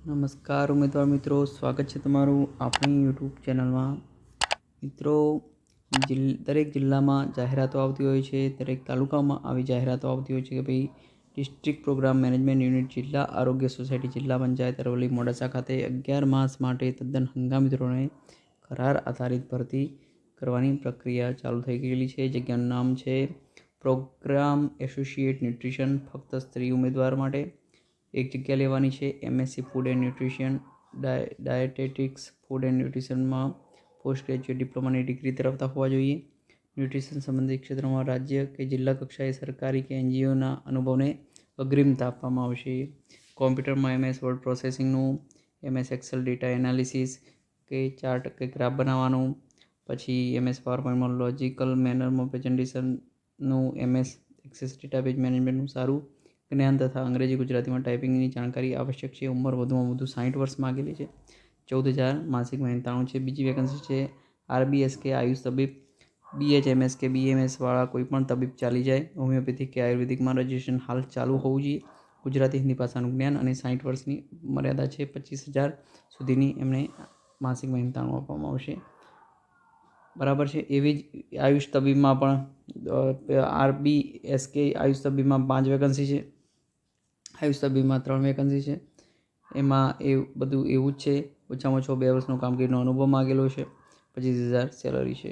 નમસ્કાર ઉમેદવાર મિત્રો, સ્વાગત છે તમારું આપણી યુટ્યુબ ચેનલમાં. મિત્રો દરેક જિલ્લામાં જાહેરાતો આવતી હોય છે, દરેક તાલુકામાં આવી જાહેરાતો આવતી હોય છે કે ભાઈ, ડિસ્ટ્રિક્ટ પ્રોગ્રામ મેનેજમેન્ટ યુનિટ જિલ્લા આરોગ્ય સોસાયટી જિલ્લા પંચાયત અરવલ્લી મોડાસા ખાતે અગિયાર માસ માટે તદ્દન હંગામી ધોરણે કરાર આધારિત ભરતી કરવાની પ્રક્રિયા ચાલુ થઈ ગયેલી છે. જગ્યાનું નામ છે પ્રોગ્રામ એસોસિએટ ન્યુટ્રિશન, ફક્ત સ્ત્રી ઉમેદવાર માટે એક જગ્યા લેવાની છે M S C food and nutrition dye dietetics food and ન્યુટ્રિશનમાં પોસ્ટ ગ્રેજ્યુએટ ડિપ્લોમાની ડિગ્રી ધરાવતા હોવા જોઈએ. ન્યુટ્રિશન સંબંધિત ક્ષેત્રમાં રાજ્ય કે જિલ્લા કક્ષાએ સરકારી કે એનજીઓના અનુભવને અગ્રિમતા આપવામાં આવશે. કોમ્પ્યુટરમાં એમએસ વર્ડ પ્રોસેસિંગનું એમએસ એક્સેલ ડેટા એનાલિસિસ કે ચાર્ટ કે ગ્રાફ બનાવવાનું, પછી એમએસ પાવરપોઈન્ટમાં લોજિકલ મેનરમાં પ્રેઝન્ટેશનનું એમએસ એક્સેસ ડેટાબેઝ મેનેજમેન્ટનું સારું જ્ઞાન તથા અંગ્રેજી ગુજરાતીમાં ટાઈપિંગની જાણકારી આવશ્યક છે. ઉંમર વધુમાં વધુ સાઠ વર્ષ માગેલી છે. ચૌદ હજાર માસિક મહેનતાણું છે. બીજી વેકન્સી છે આરબીએસ કે આયુષ તબીબ બીએચએમએસ કે બીએમએસવાળા કોઈપણ તબીબ ચાલી જાય. હોમિયોપેથિક કે આયુર્વેદિકમાં રજિસ્ટ્રેશન હાલ ચાલુ હોવું જોઈએ. ગુજરાતી હિન્દી ભાષાનું જ્ઞાન અને સાઠ વર્ષની મર્યાદા છે. પચીસ હજાર સુધીની એમને માસિક મહેનતાણું આપવામાં આવશે. બરાબર છે. એવી જ આયુષ તબીબમાં પણ આરબી એસ કે આયુષ તબીબમાં પાંચ વેકન્સી છે. આયુષ તબીબમાં ત્રણ વેકન્સી છે. એમાં એ બધું એવું જ છે, ઓછામાં ઓછો બે વર્ષનો કામગીરીનો અનુભવ માગેલો છે, પચીસ હજાર સેલરી છે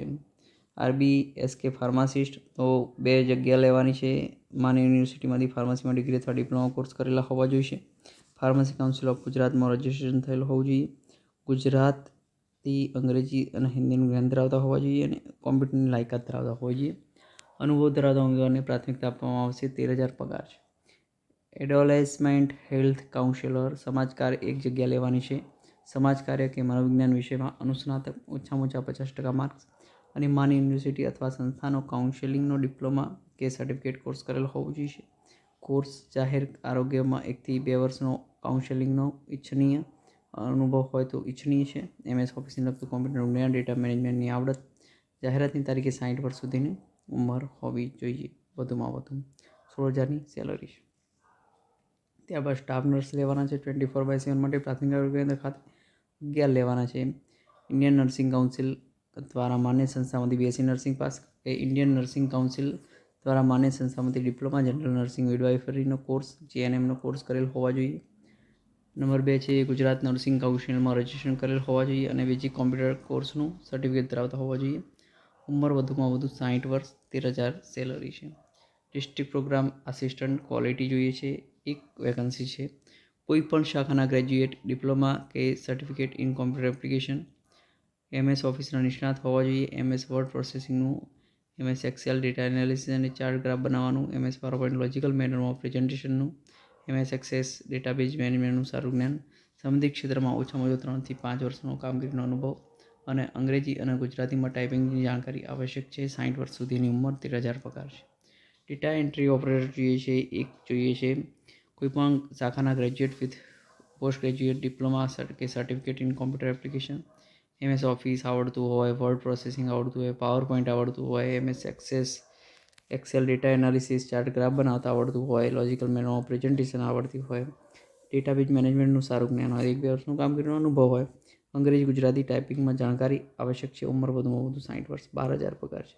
આરબી, એસ કે ફાર્માસિસ્ટ તો બે જગ્યા લેવાની છે, માની યુનિવર્સિટીમાંથી ફાર્મસીમાં ડિગ્રી અથવા ડિપ્લોમા કોર્સ કરેલા હોવા જોઈએ ફાર્મસી કાઉન્સિલ ઓફ ગુજરાતમાં રજિસ્ટ્રેશન થયેલું હોવું જોઈએ. ગુજરાતથી અંગ્રેજી અને હિન્દીનું જ્ઞાન ધરાવતા હોવા જોઈએ અને કોમ્પ્યુટરની લાયકાત ધરાવતા હોવા જોઈએ. અનુભવ ધરાવતા ઉમેદવારને પ્રાથમિકતા આપવામાં આવશે, તેર હજાર પગાર છે. એડોલેસમેન્ટ હેલ્થ કાઉન્સિલર સમાજકાર્ય એક જગ્યા લેવાની છે. સમાજ કાર્ય કે મનોવિજ્ઞાન વિષયમાં અનુસ્નાતક ઓછામાં ઓછા પચાસ ટકા માર્ક્સ અને માની યુનિવર્સિટી અથવા સંસ્થાનો કાઉન્સેલિંગનો ડિપ્લોમા કે સર્ટિફિકેટ કોર્સ કરેલો હોવો જોઈએ. કોર્સ જાહેર આરોગ્યમાં એકથી બે વર્ષનો કાઉન્સેલિંગનો ઈચ્છનીય અનુભવ હોય તો ઈચ્છનીય છે. એમએસ ઓફિસને લગતું કોમ્પ્યુટર જ્ઞાન, ડેટા મેનેજમેન્ટની આવડત જાહેરાતની તારીખે સાઠ વર્ષ સુધીની ઉંમર હોવી જોઈએ. વધુમાં વધુ. સોળ હજારની સેલરી છે. ત્યારબાદ સ્ટાફ નર્સ લેવાના છે ટ્વેન્ટી ફોર બાય સેવન માટે પ્રાથમિક આરોગ્ય કેન્દ્ર ખાતે અગિયાર લેવાના છે. ઇન્ડિયન નર્સિંગ કાઉન્સિલ દ્વારા માન્ય સંસ્થામાંથી બીએસસી નર્સિંગ પાસ કે ઇન્ડિયન નર્સિંગ કાઉન્સિલ દ્વારા માન્ય સંસ્થામાંથી ડિપ્લોમા જનરલ નર્સિંગ મિડવાઇફરીનો કોર્સ જેએનએમનો કોર્સ કરેલ હોવા જોઈએ. નંબર બે છે, ગુજરાત નર્સિંગ કાઉન્સિલમાં રજિસ્ટ્રેશન કરેલ હોવા જોઈએ અને બીજી કોમ્પ્યુટર કોર્સનું સર્ટિફિકેટ ધરાવતા હોવા જોઈએ. ઉંમર વધુમાં વધુ સાઠ વર્ષ, તેર હજાર સેલરી છે. ડિસ્ટ્રિક્ટ પ્રોગ્રામ આસિસ્ટન્ટ ક્વોલિટી જોઈએ છે. એક વેકન્સી છે. કોઈ પણ શાખાના ગ્રેજ્યુએટ ડિપ્લોમા કે certificate in computer application MS ઓફિસના નિષ્ણાત હોવા જોઈએ. એમએસ વર્ડ પ્રોસેસિંગનું એમએસ એક્સેલ ડેટા એનાલિસિસ અને ચાર્ટ ગ્રાફ બનાવવાનું એમએસ પાવરપોઈન્ટ લોજિકલ મેનરમાં પ્રેઝન્ટેશનનું એમએસ એક્સેસ ડેટાબેઝ મેનેજમેન્ટનું સારું જ્ઞાન, સંબંધિત ક્ષેત્રમાં ઓછામાં ઓછો ત્રણથી પાંચ વર્ષનો કામગીરીનો અનુભવ અને અંગ્રેજી અને ગુજરાતીમાં ટાઈપિંગની જાણકારી આવશ્યક છે. સાઠ વર્ષ સુધીની ઉંમર તેર હજાર પગાર છે. ડેટા એન્ટ્રી ઓપરેટર જોઈએ છે, એક જોઈએ છે. કોઈપણ શાખાના graduate with post graduate diploma કે certificate in computer application MS Office આવડતું હોય વર્ડ પ્રોસેસિંગ આવડતું હોય પાવર પોઈન્ટ આવડતું હોય MS Access Excel data analysis chart graph બનાવતા આવડતું હોય લોજિકલ મેનો પ્રેઝન્ટેશન આવડતી હોય. ડેટાબેઝ મેનેજમેન્ટનું સારું જ્ઞાન હોય, એક બે વર્ષનું કામ કામગીરીનો અનુભવ હોય. અંગ્રેજી, ગુજરાતી ટાઈપિંગમાં જાણકારી આવશ્યક છે, ઉંમર વધુમાં વધુ સાઠ વર્ષ, બાર હજાર પગાર છે.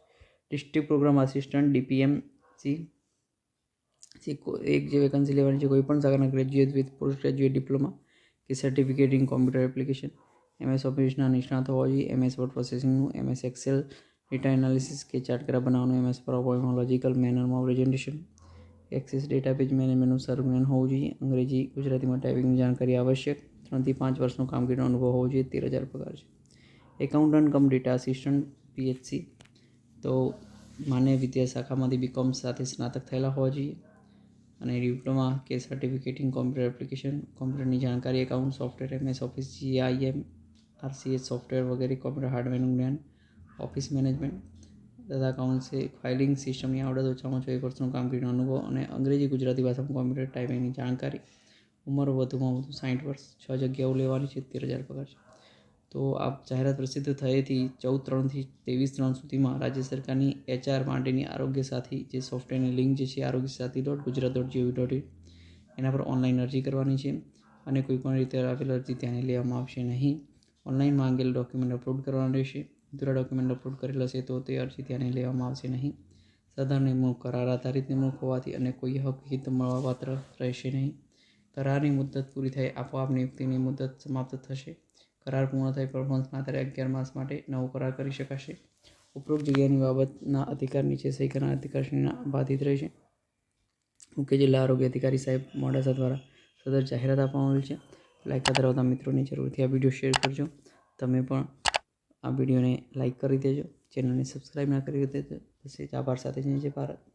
District programme assistant DPM C એક જે વેકન્સી લેવાની છે, કોઈ પણ શાખાના graduate with post graduate diploma કે certificate in computer application MS ઓફિસના નિષ્ણાત હોવા જોઈએ. એમએસ વર્ડ પ્રોસેસિંગનું એમએસ એક્સેલ ડેટા એનાલિસિસ કે ચાર્ટ ગ્રાફ બનાવવાનું એમએસ લોજિકલ મેનરમાં પ્રેઝન્ટેશન એક્સેસ ડેટા પેજ મેનેજમેન્ટનું સારું જ્ઞાન હોવું જોઈએ. અંગ્રેજી, ગુજરાતીમાં ટાઈપિંગની જાણકારી આવશ્યક. ત્રણથી પાંચ વર્ષનો કામગીરીનો અનુભવ હોવો જોઈએ. તેર હજાર પગાર છે. Accountant cum data assistant PHC તો માન્ય વિદ્યાશાખામાંથી બીકોમ સાથે સ્નાતક થયેલા હોવા જોઈએ અને ડિપ્લોમા કે સર્ટિફિકેટ ઇન કોમ્પ્યુટર એપ્લિકેશન કોમ્પ્યુટરની જાણકારી account software MS Office GIM RCS software વગેરે કોમ્પ્યુટર હાર્ડવેરનું જ્ઞાન ઓફિસ મેનેજમેન્ટ તથા અકાઉન્ટ્સે ફાઇલિંગ સિસ્ટમની આવડત ઓછામાં ઓછો એક વર્ષનું કામગીરીનો અનુભવ અને અંગ્રેજી, ગુજરાતી ભાષામાં કોમ્પ્યુટર ટાઈપિંગની જાણકારી. ઉંમર વધુમાં વધુ સાઠ વર્ષ, છ જગ્યાઓ લેવાની છે, તેર હજાર પગાર છે. તો આ જાહેરાત પ્રસિદ્ધ થયેથી ચૌદ ત્રણથી ત્રેવીસ ત્રણ સુધીમાં રાજ્ય સરકારની એચઆર માટેની આરોગ્ય સાથી, જે સોફ્ટવેરની લિંક જે છે Arogya Sathi dot Gujarat dot GOV dot in એના પર ઓનલાઈન અરજી કરવાની છે અને કોઈપણ રીતે આવેલ અરજી ધ્યાને લેવામાં આવશે નહીં. ઓનલાઈન માંગેલ ડોક્યુમેન્ટ અપલોડ કરવાના રહેશે. અધૂરા ડોક્યુમેન્ટ અપલોડ કરેલ હશે તો તે અરજી ધ્યાને લેવામાં આવશે નહીં. સદર નિમણૂક કરાર આધારિત નિમણૂક હોવાથી અને કોઈ હકીકત મળવાપાત્ર રહેશે નહીં. કરારની મુદત પૂરી થાય આપોઆપ નિયુક્તિની મુદત સમાપ્ત થશે. કરાર પૂર્ણ થાય પરફોર્મન્સના આધારે અગિયાર માસ માટે નવો કરાર કરી શકાશે. ઉપરોક્ત જગ્યાની બાબતના અધિકાર નીચે સહી કરનાર અધિકારશ્રીના બાધિત રહેશે. મુખ્ય જિલ્લા આરોગ્ય અધિકારી સાહેબ મોડાસા દ્વારા સદર જાહેરાત આપવામાં આવેલ છે. લાયકાત ધરાવતા મિત્રોને જરૂરથી આ વીડિયો શેર કરજો. તમે પણ આ વિડીયોને લાઇક કરી દેજો. ચેનલને સબસ્ક્રાઈબ ના કરી દેજો. એ જ આભાર સાથે જય ભારત.